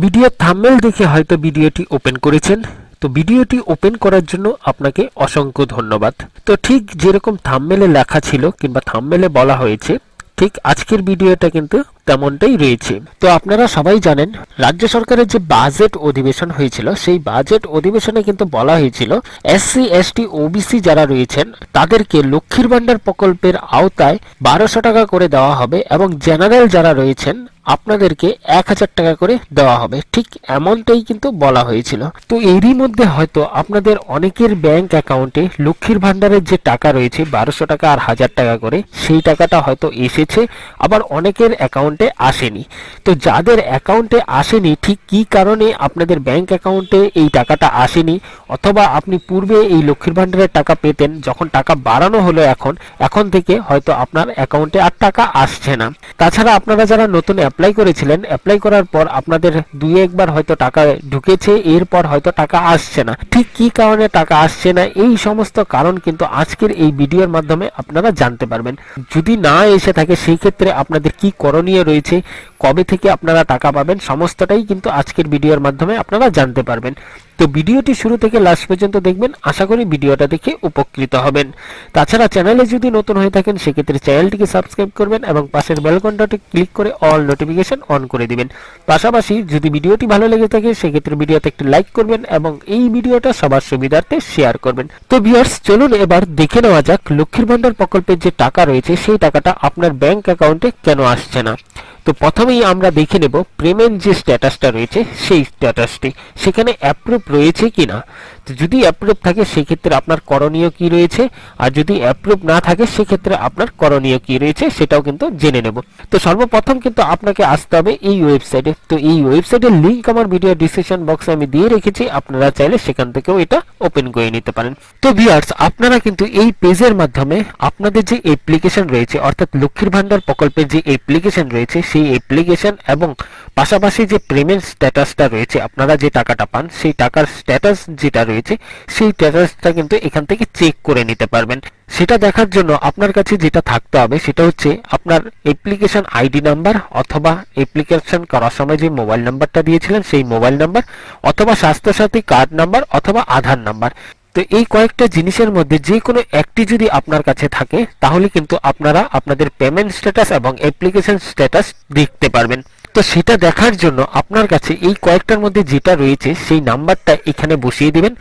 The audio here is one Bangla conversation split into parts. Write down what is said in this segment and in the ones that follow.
ভিডিওর থাম্বনেল দেখে হয়তো ভিডিওটি ওপেন করেছেন। তো ভিডিওটি ওপেন করার জন্য আপনাকে অসংখ্য ধন্যবাদ। তো ঠিক যেরকম থাম্বনেলে লেখা ছিল কিংবা থাম্বনেলে বলা হয়েছে, ঠিক আজকের ভিডিওটা কিন্তু তেমনটাই রয়েছে। তো আপনারা সবাই জানেন, রাজ্য সরকারের যে বাজেট অধিবেশন হয়েছিল, সেই বাজেট অধিবেশনে কিন্তু বলা হয়েছিল এসসি এসটি ওবিসি যারা রয়েছেন, তাদেরকে লক্ষ্মীর ভান্ডার প্রকল্পের আওতায় বারোশো টাকা করে দেওয়া হবে এবং জেনারেল যারা রয়েছেন আপনাদেরকে এক হাজার টাকা করে দেওয়া হবে। ঠিক এমনটাই কিন্তু বলা হয়েছিল। তো এরই মধ্যে হয়তো আপনাদের অনেকের ব্যাংক অ্যাকাউন্টে লক্ষ্মীর ভান্ডারের যে টাকা রয়েছে, বারোশো টাকা আর হাজার টাকা করে, সেই টাকাটা হয়তো এসেছে, আবার অনেকের অ্যাকাউন্টে আসেনি। তো যাদের অ্যাকাউন্টে আসেনি, ঠিক কী কারণে আপনাদের ব্যাংক অ্যাকাউন্টে এই টাকাটা আসেনি? অথবা আপনি পূর্বে এই লক্ষ্মীর ভান্ডারের টাকা পেতেন, যখন টাকা বাড়ানো হলো এখন এখন থেকে হয়তো আপনার অ্যাকাউন্টে আর টাকা আসছে না। তাছাড়া আপনারা যারা নতুন অ্যাপ্লাই করেছিলেন অ্যাপ্লাই করার পর আপনাদের দুই একবার হয়তো টাকা ঢুকেছে, এরপর হয়তো টাকা আসছে না। ঠিক কী কারণে টাকা আসছে না, এই সমস্ত কারণ কিন্তু আজকের এই ভিডিওর মাধ্যমে আপনারা জানতে পারবেন। যদি না এসে থাকে, সেই ক্ষেত্রে আপনাদের কি করণীয় রয়েছে, কবে থেকে আপনারা টাকা পাবেন, সমস্তটাই কিন্তু আজকের ভিডিওর মাধ্যমে আপনারা জানতে পারবেন। তো ভিডিওটি শুরু থেকে লাস্ট পর্যন্ত দেখবেন। আশা করি ভিডিওটা দেখে উপকৃত হবেন। তাছাড়া চ্যানেলে যদি নতুন হয়ে থাকেন, সেক্ষেত্রে চ্যানেলটিকে সাবস্ক্রাইব করবেন এবং পাশের বেল ঘন্টাটি ক্লিক করে অল নোটিফিকেশন অন করে দিবেন। পাশাপাশি যদি ভিডিওটি ভালো লেগে থাকে, সেক্ষেত্রে ভিডিওতে একটি লাইক করবেন এবং এই ভিডিওটা সবার সুবিধার্থে শেয়ার করবেন। তো ভিউয়ার্স চলুন এবার দেখে নেওয়া যাক লক্ষ্মীর ভান্ডার প্রকল্পের যে টাকা রয়েছে, সেই টাকাটা আপনার ব্যাংক অ্যাকাউন্টে কেন আসছে না? তো প্রথমেই আমরা দেখে নেব পেমেন্ট যে স্ট্যাটাসটা রয়েছে, সেই স্ট্যাটাসটি। সেখানে অ্যাপ্রুভ রয়েছে কিনা? তো যদি অ্যাপ্রুভ থাকে, সেক্ষেত্রে আপনার করণীয় কি রয়েছে? আর যদি অ্যাপ্রুভ না থাকে, সেক্ষেত্রে আপনার করণীয় কি রয়েছে, সেটাও কিন্তু জেনে নেব। তো সর্বপ্রথম কিন্তু আপনাকে আসতে হবে এই ওয়েবসাইটে তো এই ওয়েবসাইটের লিংক আমার ভিডিও ডিসক্রিপশন বক্সে আমি দিয়ে রেখেছি, আপনারা চাইলে সেখান থেকেও এটা ওপেন করে নিতে পারেন। তো ভিউয়ার্স আপনারা কিন্তু এই পেজের মাধ্যমে আপনাদের যে অ্যাপ্লিকেশন রয়েছে, অর্থাৎ লক্ষ্মীর ভান্ডার প্রকল্পের যে অ্যাপ্লিকেশন রয়েছে সেই অ্যাপ্লিকেশন এবং পাশাপাশি যে পেমেন্ট স্ট্যাটাসটা রয়েছে, আপনারা যে টাকাটা পান, সেই টাকার স্ট্যাটাস যেটা রয়েছে, সেই স্ট্যাটাসটা কিন্তু এখান থেকে চেক করে নিতে পারবেন। সেটা দেখার জন্য আপনার কাছে যেটা থাকতে হবে, সেটা হচ্ছে আপনার অ্যাপ্লিকেশন আইডি নাম্বার অথবা অ্যাপ্লিকেশন করার সময় যে মোবাইল নাম্বারটা দিয়েছিলেন, সেই মোবাইল নাম্বার অথবা স্বাস্থ্যসাথী কার্ড নাম্বার অথবা আধার নাম্বার তো এই কয়েকটা জিনিসের মধ্যে যে কোনো একটি যদি আপনার কাছে থাকে, তাহলে কিন্তু আপনারা আপনাদের পেমেন্ট স্ট্যাটাস এবং অ্যাপ্লিকেশন স্ট্যাটাস দেখতে পারবেন। তো সেটা দেখার জন্য আপনার কাছে এই কয়েকটার মধ্যে যেটা রয়েছে, সেই নাম্বারটা এখানে বসিয়ে দিবেন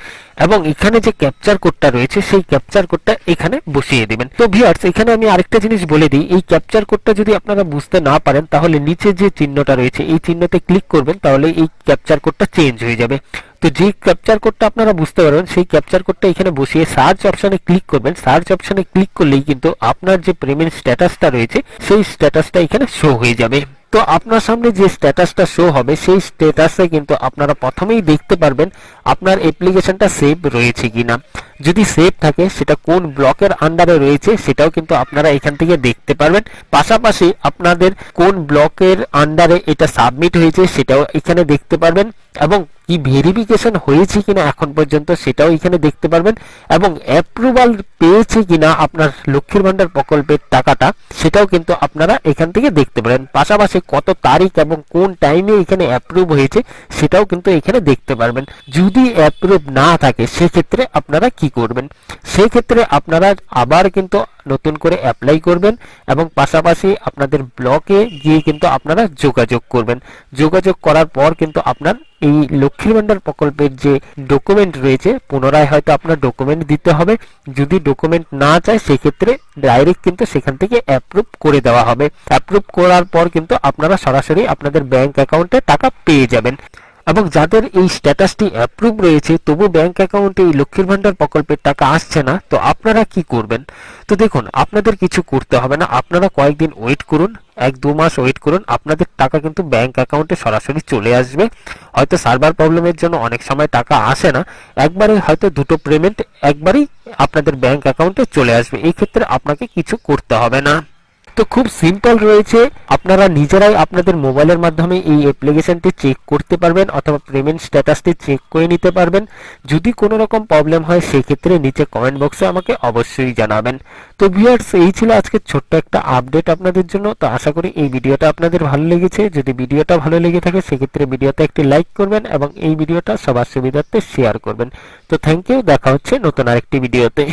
এবং এখানে যে ক্যাপচার কোডটা রয়েছে, সেই ক্যাপচার কোডটা এখানে বসিয়ে দিবেন। তো ভিউয়ার্স এখানে আমি আরেকটা জিনিস বলে দিই, এই ক্যাপচার কোডটা যদি আপনারা বুঝতে না পারেন, তাহলে নিচে যে চিহ্নটা রয়েছে, এই চিহ্নতে ক্লিক করবেন, তাহলে এই ক্যাপচার কোডটা চেঞ্জ হয়ে যাবে। তো যে ক্যাপচার কোডটা আপনারা বুঝতে পারবেন, সেই ক্যাপচার কোডটা এখানে বসিয়ে সার্চ অপশনে ক্লিক করবেন। সার্চ অপশনে ক্লিক করলেই কিন্তু আপনার যে পেমেন্ট স্ট্যাটাসটা রয়েছে, সেই স্ট্যাটাসটা এখানে শো হয়ে যাবে। তো আপনার সামনে যে স্ট্যাটাসটা শো হবে, সেই স্ট্যাটাসে কিন্তু আপনারা প্রথমেই দেখতে পারবেন আপনার অ্যাপ্লিকেশনটা সেভ রয়েছে কিনা। যদি সেভ থাকে, সেটা কোন ব্লকের আন্ডারে রয়েছে, সেটাও কিন্তু আপনারা এখান থেকে দেখতে পারবেন। পাশাপাশি আপনাদের কোন ব্লকের আন্ডারে এটা সাবমিট হয়েছে, সেটাও এখানে দেখতে পারবেন। এবং কি ভেরিফিকেশন হয়েছে কিনা এখন পর্যন্ত, সেটাও এখানে দেখতে পারবেন। এবং অ্যাপ্রুভাল পেয়েছে কিনা আপনার লক্ষ্মীর ভান্ডার প্রকল্পের টাকাটা, সেটাও কিন্তু আপনারা এখান থেকে দেখতে পারেন। পাশাপাশি কত তারিখ এবং কোন টাইমে এখানে অ্যাপ্রুভ হয়েছে সেটাও কিন্তু এখানে দেখতে পারবেন। যদি অ্যাপ্রুভ না থাকে, সেক্ষেত্রে আপনারা কি করবেন? সেক্ষেত্রে আপনারা আবার কিন্তু নতুন করে অ্যাপ্লাই করবেন এবং পাশাপাশি আপনাদের ব্লকে গিয়ে কিন্তু আপনারা যোগাযোগ করবেন। যোগাযোগ করার পর কিন্তু আপনার এই লক্ষ্মীর ভান্ডার প্রকল্পের যে ডকুমেন্ট রয়েছে, পুনরায় হয়তো আপনার ডকুমেন্ট দিতে হবে। যদি ডকুমেন্ট না চায়, সেক্ষেত্রে ডাইরেক্ট কিন্তু সেখান থেকে অ্যাপ্রুভ করে দেওয়া হবে। অ্যাপ্রুভ করার পর কিন্তু আপনারা সরাসরি আপনাদের ব্যাংক অ্যাকাউন্টে টাকা পেয়ে যাবেন। এবং যাদের এই স্ট্যাটাসটি অ্যাপ্রুভ রয়েছে, তবু ব্যাংক অ্যাকাউন্টে এই লক্ষ্মীর ভান্ডার প্রকল্পের টাকা আসছে না, তো আপনারা কি করবেন? তো দেখুন, আপনাদের কিছু করতে হবে না, আপনারা কয়েকদিন ওয়েট করুন, এক দু মাস ওয়েট করুন, আপনাদের টাকা কিন্তু ব্যাংক অ্যাকাউন্টে সরাসরি চলে আসবে। হয়তো সার্ভার প্রবলেমের জন্য অনেক সময় টাকা আসে না, একবারে হয়তো দুটো পেমেন্ট একবারই আপনাদের ব্যাংক অ্যাকাউন্টে চলে আসবে, এই ক্ষেত্রে আপনাকে কিছু করতে হবে না। তো খুব সিম্পল রয়েছে। আপনারা নিজেরাই আপনাদের মোবাইলের মাধ্যমে এই অ্যাপ্লিকেশনটি চেক করতে পারবেন অথবা পেমেন্ট স্ট্যাটাসটি চেক করে নিতে পারবেন। যদি কোনো রকম প্রবলেম হয়, সেক্ষেত্রে নিচে কমেন্ট বক্সে আমাকে অবশ্যই জানাবেন। তো ভিউয়ার্স এই ছিল আজকে ছোট্ট একটা আপডেট আপনাদের জন্য। তো আশা করি এই ভিডিওটা আপনাদের ভালো লেগেছে। যদি ভিডিওটা ভালো লেগে থাকে, সেক্ষেত্রে ভিডিওতে একটি লাইক করবেন এবং এই ভিডিওটা সবার সুবিধার্থে শেয়ার করবেন। তো থ্যাংক ইউ দেখা হচ্ছে নতুন আরেকটি ভিডিওতে